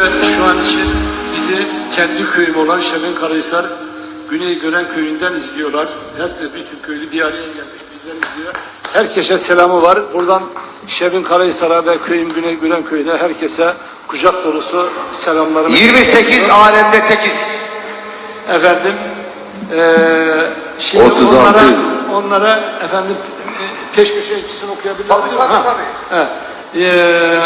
Evet, şu an için bizi kendi köyüm olan Şebin Karahisar Güney Gören Köyü'nden izliyorlar. Her bütün köylü bir araya gelmiş bizden izliyor. Herkese selamı var. Buradan Şebin Karahisar'a ve köyüm Güney Gören Köyü'ne herkese kucak dolusu selamlarımı 28 alemde tekiz. Efendim eee şimdi 36. onlara, onlara efendim e, peş peşe ikisini okuyabilir Tabii, miyim? tabii, Ha. tabii. Evet. Eee,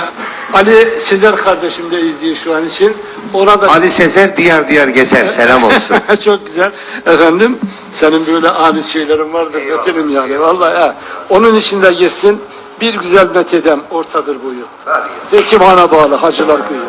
Ali Sezer kardeşim de izliyor şu an için. Ona da Ali Sezer diyar diyar gezer. Selam olsun. Çok güzel. Efendim senin böyle ani şeylerin vardır Metin'im yani vallahi ha. Onun içinde geçsin bir güzel metedem ortadır boyu. Hekimhana bağlı Hacılar Köyü.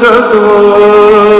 De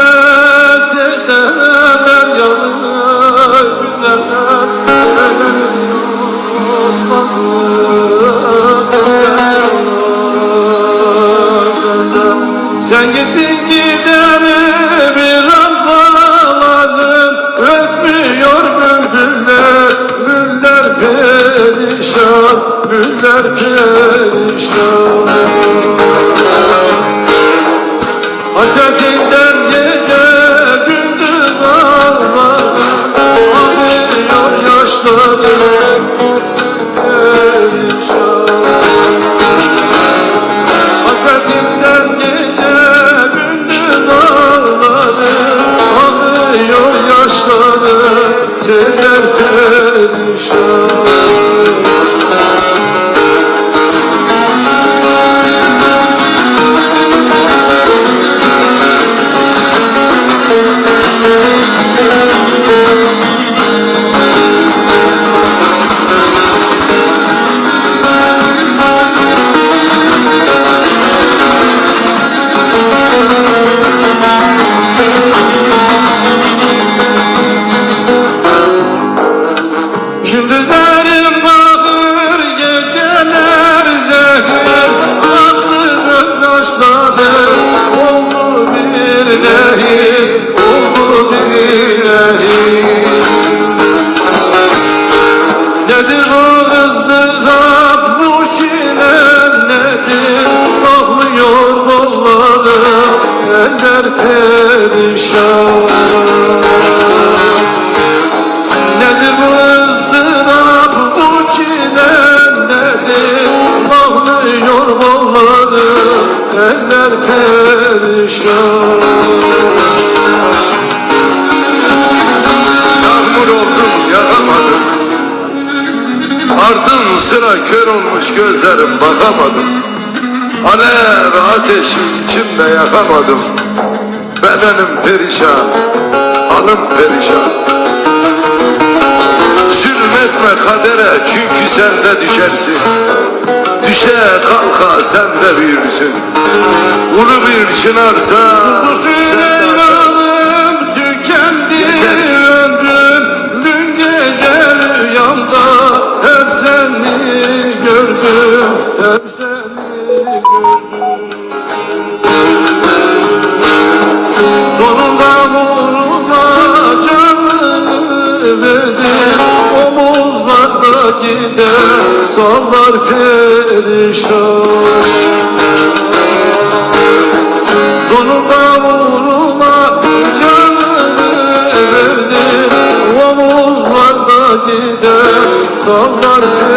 Sen gittin gideni bir rampaların Ötmüyor bülbüller Güller perişan Güller perişan. Hasretinden gece gündüz ağlar Ağlıyor yaşlarım perişan Nedir bu ızdırap, bu çile nedir? Ağlıyor kollarım, eller perişan. Yağmur oldum yakamadım Ardın sıra kör olmuş gözlerim bakamadım Alev ateşi içimde yakamadım perişan, alım perişan. Zulmetme kadere çünkü sen de düşersin. Düşe kalka sen de büyürsün. Ulu bir çınarsa sen Sonunda vurma canını verdim Omuzlarda gider sallar perişan. Sonunda vurma canını verdim Omuzlarda gider sallar perişan